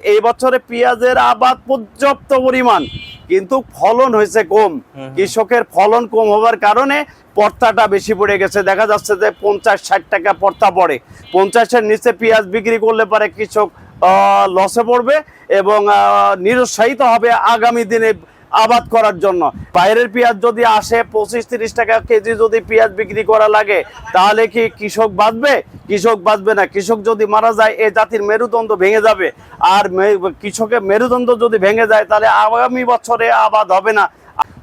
এই বছরে পেঁয়াজের আবাদ পর্যাপ্ত পরিমাণ কিন্তু ফলন হয়েছে কম। কৃষকের ফলন কম হওয়ার কারণে পর্তাটা বেশি পড়ে গেছে। দেখা যাচ্ছে যে পঞ্চাশ ষাট টাকা পর্তা পড়ে। পঞ্চাশের নিচে পেঁয়াজ বিক্রি করলে পারে কৃষক লসে পড়বে এবং নিরুৎসাহিত হবে আগামী দিনে আবাদ করার জন্য। বাইরের পেঁয়াজ যদি আসে, পঁচিশ তিরিশ টাকা কেজি যদি পেঁয়াজ বিক্রি করা লাগে, তাহলে কি কৃষক বাঁচবে? কৃষক বাঁচবে না। কৃষক যদি মারা যায়, এ জাতির মেরুদণ্ড ভেঙে যাবে। আর কৃষকের মেরুদণ্ড যদি ভেঙে যায়, তাহলে আগামী বছরে আবাদ হবে না।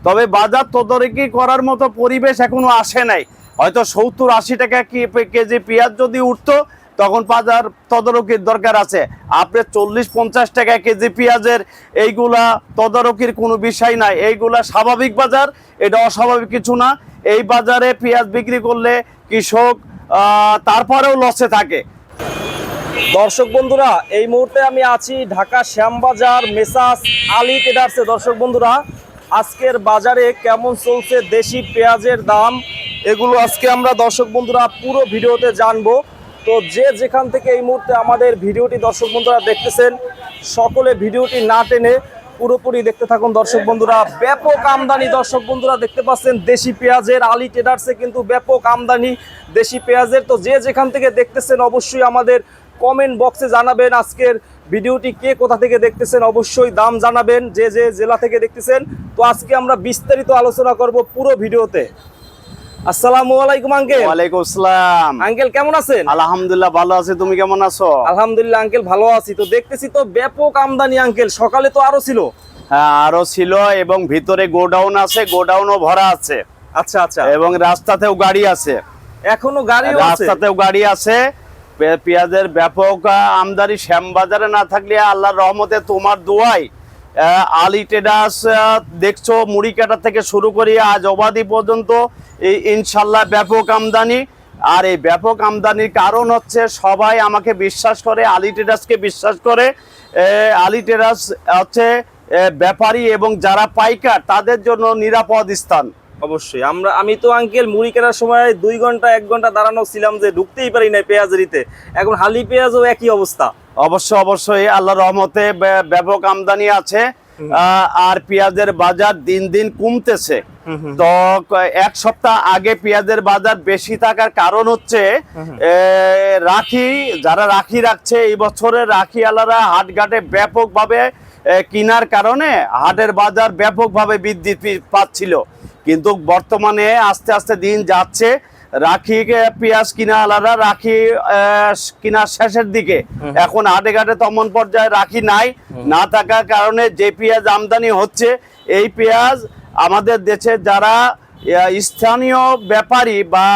তবে বাজার তদারকি করার মতো পরিবেশ এখনও আসে নাই। হয়তো সত্তর আশি টাকা কি কেজি পেঁয়াজ যদি উঠতো তখন বাজার তদারকির দরকার আছে। আপনি চল্লিশ পঞ্চাশ টাকা কেজি পেঁয়াজের এইগুলা তদারকির কোনো বিষয় নাই। এইগুলা স্বাভাবিক বাজার, এটা অস্বাভাবিক কিছু না। এই বাজারে পেঁয়াজ বিক্রি করলে কৃষক তারপরেও লসে থাকে। দর্শক বন্ধুরা, এই মুহূর্তে আমি আছি ঢাকা শ্যামবাজার মেসাস আলী ট্রেডার্সে। দর্শক বন্ধুরা, আজকের বাজারে কেমন চলছে দেশি পেঁয়াজের দাম? এগুলো আজকে আমরা দর্শক বন্ধুরা পুরো ভিডিওতে জানব। তো যে যেখান থেকে এই মুহূর্তে আমাদের ভিডিওটি দর্শক বন্ধুরা দেখতেছেন, সকলে ভিডিওটি না টেনে পুরোপুরি দেখতে থাকুন দর্শক বন্ধুরা। ব্যাপক আমদানি দর্শক বন্ধুরা দেখতে পাচ্ছেন, দেশি পেঁয়াজের আলী ট্রেডার্সে কিন্তু ব্যাপক আমদানি দেশি পেঁয়াজের। তো যে যেখান থেকে দেখতেছেন, অবশ্যই আমাদের কমেন্ট বক্সে জানাবেন আজকের ভিডিওটি কে কোথা থেকে দেখতেছেন, অবশ্যই দাম জানাবেন, যে যে জেলা থেকে দেখতেছেন। তো আজকে আমরা বিস্তারিত আলোচনা করব পুরো ভিডিওতে। আসসালামু আলাইকুম আঙ্কেল। ওয়ালাইকুম আসসালাম। আঙ্কেল কেমন আছেন? আলহামদুলিল্লাহ ভালো আছি। তুমি কেমন আছো? আলহামদুলিল্লাহ আঙ্কেল ভালো আছি। তো দেখতেছি তো ব্যাপক আমদানি আঙ্কেল। সকালে তো আরও ছিল। হ্যাঁ আরও ছিল এবং ভিতরে গোডাউন আছে গোডাউনও ভরা আছে। আচ্ছা আচ্ছা। এবং রাস্তাতেও গাড়ি আছে। এখনও আছে? রাস্তাতেও গাড়ি আছে। পেঁয়াজের ব্যাপক আমদানি। শ্যামবাজারে না থাকলে আল্লাহর রহমতে তোমার দোয়াই আলি আহ, দেখছ মুড়ি কাটা থেকে শুরু করি। আজ অবাধি পর্যন্ত এই ইনশাল্লাহ ব্যাপক আমদানি। আর এই ব্যাপক আমদানির কারণ হচ্ছে সবাই আমাকে বিশ্বাস করে আলি টেরাসকে বিশ্বাস করে। আলি টেরাস হচ্ছে ব্যাপারী এবং যারা পাইকার তাদের জন্য নিরাপদ স্থান। অবশ্যই। আমরা আমি তো আঙ্কেল মুড়ি কেনার সময় দুই ঘণ্টা এক ঘণ্টা দাঁড়ানো ছিলাম যে ঢুকতেই পারি না পেঁয়াজেরিতে এখন হালি পেঁয়াজও একই অবস্থা। অবশ্য অবশ্যই আল্লাহ রহমতে ব্যাপক আমদানি আছে। আর পেঁয়াজের বাজার দিন দিন কমতেছে। তো এক সপ্তাহ আগে পেঁয়াজের বাজার বেশি থাকার কারণ হচ্ছে রাখি যারা রাখি রাখছে এই বছরে রাখি আলারা হাটঘাটে ব্যাপকভাবে কিনার কারণে হাটের বাজার ব্যাপকভাবে বৃদ্ধি পাচ্ছিল। কিন্তু বর্তমানে আস্তে আস্তে দিন যাচ্ছে রাখি পেঁয়াজ কিনা আলাদা রাখি কিনার শেষের দিকে। এখন হাটে ঘাটে তেমন পর্যায়ে রাখি নাই। না থাকার কারণে যে পেঁয়াজ আমদানি হচ্ছে এই পেঁয়াজ আমাদের দেশে যারা স্থানীয় ব্যাপারী বা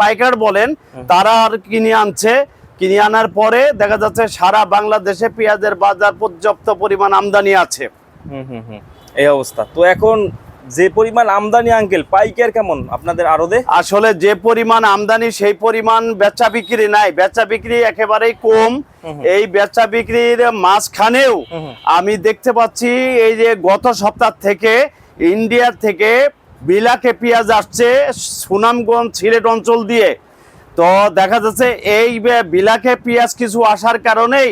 পাইকার বলেন তারা আর কিনে আনছে। কিনে আনার পরে দেখা যাচ্ছে সারা বাংলাদেশে পেঁয়াজের বাজার পর্যাপ্ত পরিমাণ আমদানি আছে। এই অবস্থা। তো এখন যে পরিমাণ আমদানি আঙ্কেল পাইকার কেমন আপনাদের আরদে আসলে যে পরিমাণ আমদানি সেই পরিমাণ বেচা বিক্রি নাই। বেচা বিক্রি একেবারেই কম। এই বেচা বিক্রির মাঝখানেও আমি দেখতে পাচ্ছি এই যে গত সপ্তাহ থেকে ইন্ডিয়া থেকে বিলাকে পেঁয়াজ আসছে সুনামগঞ্জ সিলেট অঞ্চল দিয়ে। তো দেখা যাচ্ছে এই বিলাকে পেঁয়াজ কিছু আসার কারণেই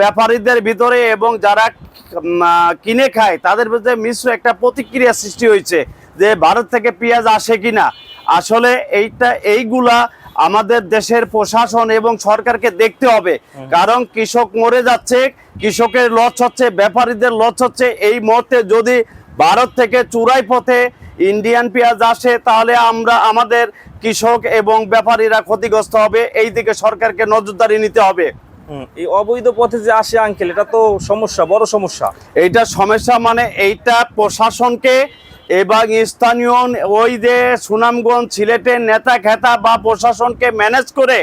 ব্যাপারীদের ভিতরে এবং যারা কিনে খায় তাদের ভিতরে মিশ্র একটা প্রতিক্রিয়া সৃষ্টি হয়েছে যে ভারত থেকে পেঁয়াজ আসে কিনা। আসলে এইটা এইগুলা আমাদের দেশের প্রশাসন এবং সরকারকে দেখতে হবে। কারণ কৃষক মরে যাচ্ছে কৃষকের লস হচ্ছে ব্যাপারীদের লস হচ্ছে। এই মুহূর্তে যদি ভারত থেকে চূড়াই পথে ইন্ডিয়ান পেঁয়াজ আসে তাহলে আমরা আমাদের কৃষক এবং ব্যাপারীরা ক্ষতিগ্রস্ত হবে। এই দিকে সরকারকে নজরদারি নিতে হবে। এই অবৈধ পথে যে আসে আঙ্কেল এটা তো সমস্যা বড় সমস্যা। এইটা সমস্যা মানে এইটা প্রশাসনকে এবং স্থানীয় ওই যে সুনামগঞ্জ সিলেটের নেতা খেতা বা প্রশাসনকে ম্যানেজ করে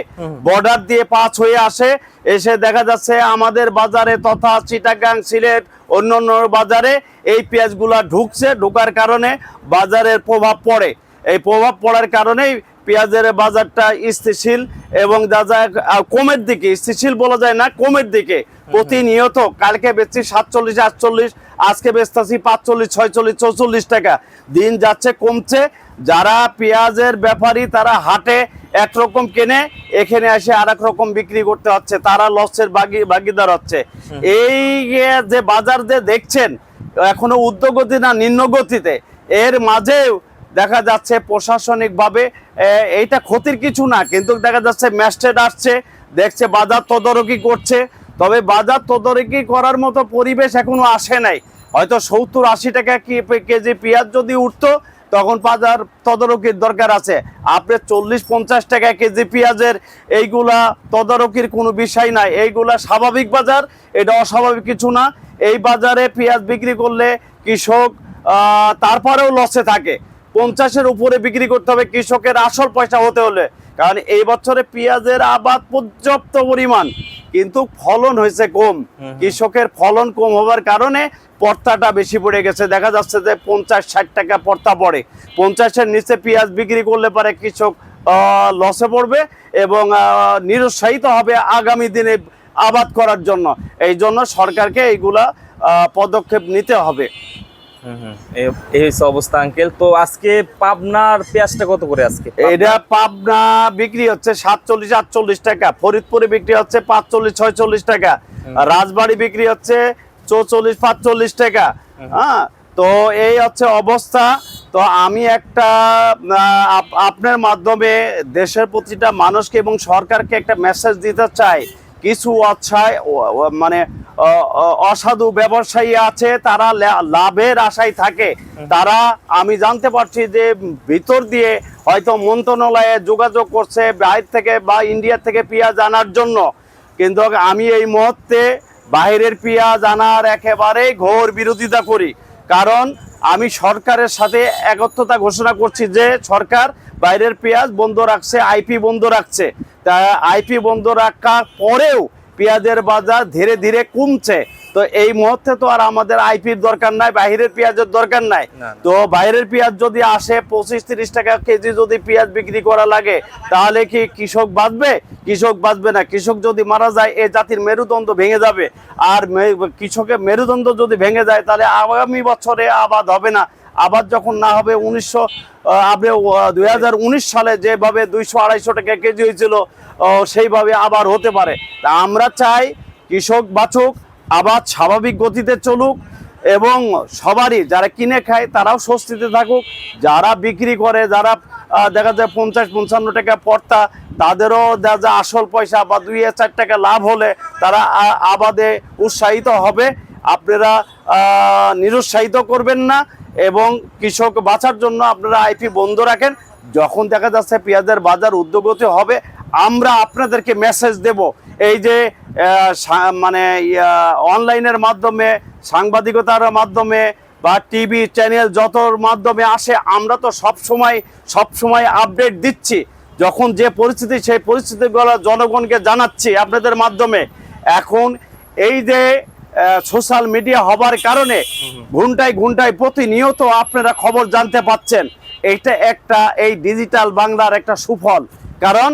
বর্ডার দিয়ে পাস হয়ে আসে। এসে দেখা যাচ্ছে আমাদের বাজারে তথা চিটাগাং সিলেট অন্য অন্য বাজারে এই পেঁয়াজগুলা ঢুকছে ঢোকার কারণে বাজারের প্রভাব পড়ে। এই প্রভাব পড়ার কারণেই পেঁয়াজের বাজারটা স্থিতিশীল এবং যা যা কমের দিকে, স্থিতিশীল বলা যায় না, কমের দিকে প্রতিনিয়ত। কালকে বেচছি সাতচল্লিশ, আটচল্লিশ, আজকে বেচতেছি পাঁচচল্লিশ, ছয়চল্লিশ, চৌচল্লিশ টাকা। দিন যাচ্ছে, কমছে। যারা পেঁয়াজের ব্যাপারী, তারা হাটে একরকম কেনে, এখানে এসে আর রকম বিক্রি করতে হচ্ছে। তারা লসের বাগি ভাগিদার হচ্ছে। এই যে বাজার যে দেখছেন, এখনও উদ্যোগতি না, নিম্নগতিতে। এর মাঝেও দেখা যাচ্ছে প্রশাসনিকভাবে এইটা ক্ষতির কিছু না, কিন্তু দেখা যাচ্ছে ম্যাস্টেড আসছে, দেখছে বাজার তদারকি করছে, তবে বাজার তদারকি করার মতো পরিবেশ এখনও আসে নাই। হয়তো সত্তর আশি টাকা কি কেজি পেঁয়াজ যদি উঠতো, তখন বাজার তদারকির দরকার আছে। আপনি চল্লিশ পঞ্চাশ টাকা কেজি পেঁয়াজের এইগুলা তদারকির কোনো বিষয় নাই। এইগুলা স্বাভাবিক বাজার, এটা অস্বাভাবিক কিছু না। এই বাজারে পেঁয়াজ বিক্রি করলে কৃষক তারপরেও লসে থাকে। পঞ্চাশের উপরে বিক্রি করতে হবে কৃষকের আসল পয়সা হতে হলে। কারণ এই বছরে পেঁয়াজের আবাদ পর্যাপ্ত পরিমাণ কিন্তু ফলন হয়েছে কম। কৃষকের ফলন কম হওয়ার কারণে পর্তাটা বেশি পড়ে গেছে। দেখা যাচ্ছে যে পঞ্চাশ ষাট টাকা পর্তা পড়ে। পঞ্চাশের নিচে পেঁয়াজ বিক্রি করলে পারে কৃষক লসে পড়বে এবং নিরুৎসাহিত হবে আগামী দিনে আবাদ করার জন্য। এই জন্য সরকারকে এইগুলা পদক্ষেপ নিতে হবে। এই- হচ্ছে অবস্থা আঙ্কেল। তো আজকে পাবনার পেঁয়াজটা কত করে আজকে? এটা পাবনা বিক্রি হচ্ছে সাতচল্লিশ আটচল্লিশ টাকা। ফরিদপুরে বিক্রি হচ্ছে পাঁচচল্লিশ ছয়চল্লিশ টাকা। রাজবাড়ি বিক্রি হচ্ছে চৌচল্লিশ পাঁচচল্লিশ টাকা। হ্যাঁ? তো এই হচ্ছে অবস্থা। তো আমি একটা আপ- আপনার মাধ্যমে দেশের প্রতিটা মানুষকে এবং সরকারকে একটা মেসেজ দিতে চাই। কিছু অচ্ছায় মানে অসাধু ব্যবসায়ী আছে তারা লাভের আশায় থাকে। তারা আমি জানতে পারছি যে ভিতর দিয়ে হয়তো মন্ত্রণালয়ে যোগাযোগ করছে বাইরে থেকে বা ইন্ডিয়া থেকে পেঁয়াজ আনার জন্য। কিন্তু আমি এই মুহূর্তে বাইরের পেঁয়াজ আনার একেবারেই ঘোর বিরোধিতা করি। কারণ আমি সরকারের সাথে একত্রতা ঘোষণা করছি যে সরকার বাইরের পেঁয়াজ বন্ধ রাখছে আইপি বন্ধ রাখছে। তা আইপি বন্ধ রাখার পরেও পেঁয়াজের বাজার ধীরে ধীরে কমছে। তো এই মুহূর্তে তো আর আমাদের আইপির দরকার নাই বাইরের পেঁয়াজের দরকার নাই। তো বাইরের পেঁয়াজ যদি আসে পঁচিশ তিরিশ টাকা কেজি যদি পেঁয়াজ বিক্রি করা লাগে তাহলে কি কৃষক বাঁচবে? কৃষক বাঁচবে না। কৃষক যদি মারা যায় এ জাতির মেরুদণ্ড ভেঙে যাবে। আর কৃষকের মেরুদণ্ড যদি ভেঙে যায় তাহলে আগামী বছরে আবাদ হবে না। আবাদ যখন না হবে উনিশশো আপনি দুই হাজার উনিশ সালে যেভাবে দুইশো আড়াইশো টাকা কেজি হয়েছিল সেইভাবে আবার হতে পারে। তা আমরা চাই কৃষক বাঁচুক আবার স্বাভাবিক গতিতে চলুক এবং সবারই যারা কিনে খায় তারাও স্বস্তিতে থাকুক। যারা বিক্রি করে, যারা দেখা যায় পঞ্চাশ, পঞ্চান্ন টাকা পড়তা, তাদেরও দেখা যায় আসল পয়সা বা দুই চার টাকা লাভ হলে তারা আবাদে উৎসাহিত হবে। আপনারা নিরুৎসাহিত করবেন না এবং কৃষক বাঁচার জন্য আপনারা আইপি বন্ধ রাখেন। যখন দেখা যাচ্ছে পেঁয়াজের বাজার উদ্যোগতি হবে, আমরা আপনাদেরকে মেসেজ দেব। এই যে মানে অনলাইনের মাধ্যমে, সাংবাদিকতার মাধ্যমে বা টিভি চ্যানেল যতর মাধ্যমে আসে, আমরা তো সব সময় সব সময় আপডেট দিচ্ছি। যখন যে পরিস্থিতি, সেই পরিস্থিতিগুলো জনগণকে জানাচ্ছি আপনাদের মাধ্যমে। এখন এই যে সোশ্যাল মিডিয়া হবার কারণে ঘন্টায় ঘন্টায় প্রতিনিয়ত আপনারা খবর জানতে পাচ্ছেন। এইটা একটা এই ডিজিটাল বাংলার একটা সুফল। কারণ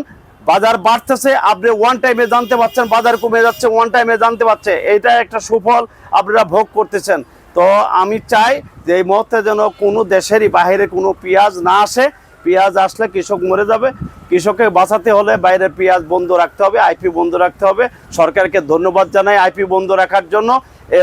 বাজার বাড়তেছে, আপনি ওয়ান টাইমে জানতে পারছেন বাজার কমে যাচ্ছে ওয়ান টাইমে জানতে পারছে এইটা একটা সুফল আপনারা ভোগ করতেছেন। তো আমি চাই যে এই মুহূর্তে যেন কোনো দেশেরই বাইরে কোনো পেঁয়াজ না আসে। পেঁয়াজ আসলে কৃষক মরে যাবে। কৃষককে বাঁচাতে হলে বাইরে পেঁয়াজ বন্ধ রাখতে হবে আইপি বন্ধ রাখতে হবে। সরকারকে ধন্যবাদ জানাই আইপি বন্ধ রাখার জন্য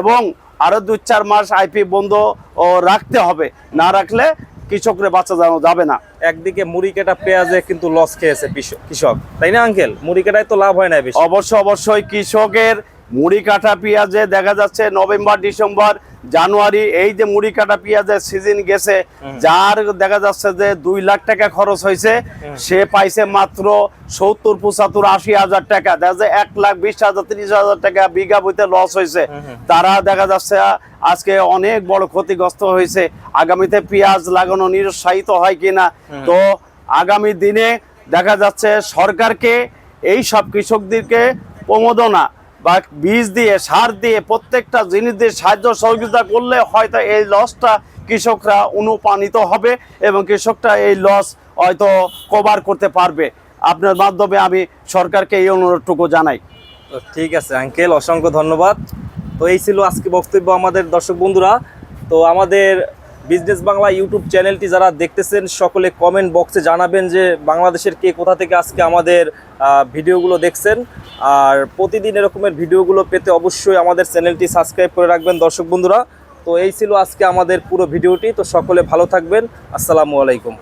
এবং আরও দুই চার মাস আইপি বন্ধ ও রাখতে হবে। না রাখলে কৃষকরে বাঁচানো যাবে না। একদিকে মুড়ি কাটা পেঁয়াজে কিন্তু লস খেয়েছে কৃষক- কৃষক। তাই না আঙ্কেল? মুড়ি কাটায় তো লাভ হয় না বেশি। অবশ্য অবশ্যই কৃষকের মুড়ি কাটা পেঁয়াজে দেখা যাচ্ছে নভেম্বর ডিসেম্বর জানুয়ারি এই যে মুড়ি কাটা পেঁয়াজের সিজন গেছে যার দেখা যাচ্ছে যে দুই লাখ টাকা খরচ হয়েছে সে পাইছে মাত্র সত্তর পঁচাত্তর আশি হাজার টাকা। দেখা যায় এক লাখ বিশ হাজার তিরিশ হাজার টাকা বিঘা বইতে লস হয়েছে। তারা দেখা যাচ্ছে আজকে অনেক বড় ক্ষতিগ্রস্ত হয়েছে। আগামীতে পেঁয়াজ লাগানো নিরুৎসাহিত হয় কিনা? তো আগামী দিনে দেখা যাচ্ছে সরকারকে এই সব কৃষকদেরকে প্রমোদনা বা বীজ দিয়ে, সার দিয়ে প্রত্যেকটা জিনিস দিয়ে সাহায্য সহযোগিতা করলে হয়তো এই লসটা কৃষকরা অনুপ্রাণিত হবে এবং কৃষকটা এই লস হয়তো কভার করতে পারবে। আপনার মাধ্যমে আমি সরকারকে এই অনুরোধটুকু জানাই। তো ঠিক আছে আঙ্কেল অসংখ্য ধন্যবাদ। তো এই ছিল আজকে বক্তব্য আমাদের দর্শক বন্ধুরা। তো আমাদের বিজনেস বাংলা ইউটিউব চ্যানেলটি যারা দেখতেছেন, সকলে কমেন্ট বক্সে জানাবেন যে বাংলাদেশের কে কোথা থেকে আজকে আমাদের ভিডিওগুলো দেখছেন। আর প্রতিদিন এরকমের ভিডিওগুলো পেতে অবশ্যই আমাদের চ্যানেলটি সাবস্ক্রাইব করে রাখবেন দর্শক বন্ধুরা। তো এই ছিল আজকে আমাদের পুরো ভিডিওটি, তো সকলে ভালো থাকবেন। আসসালামু আলাইকুম।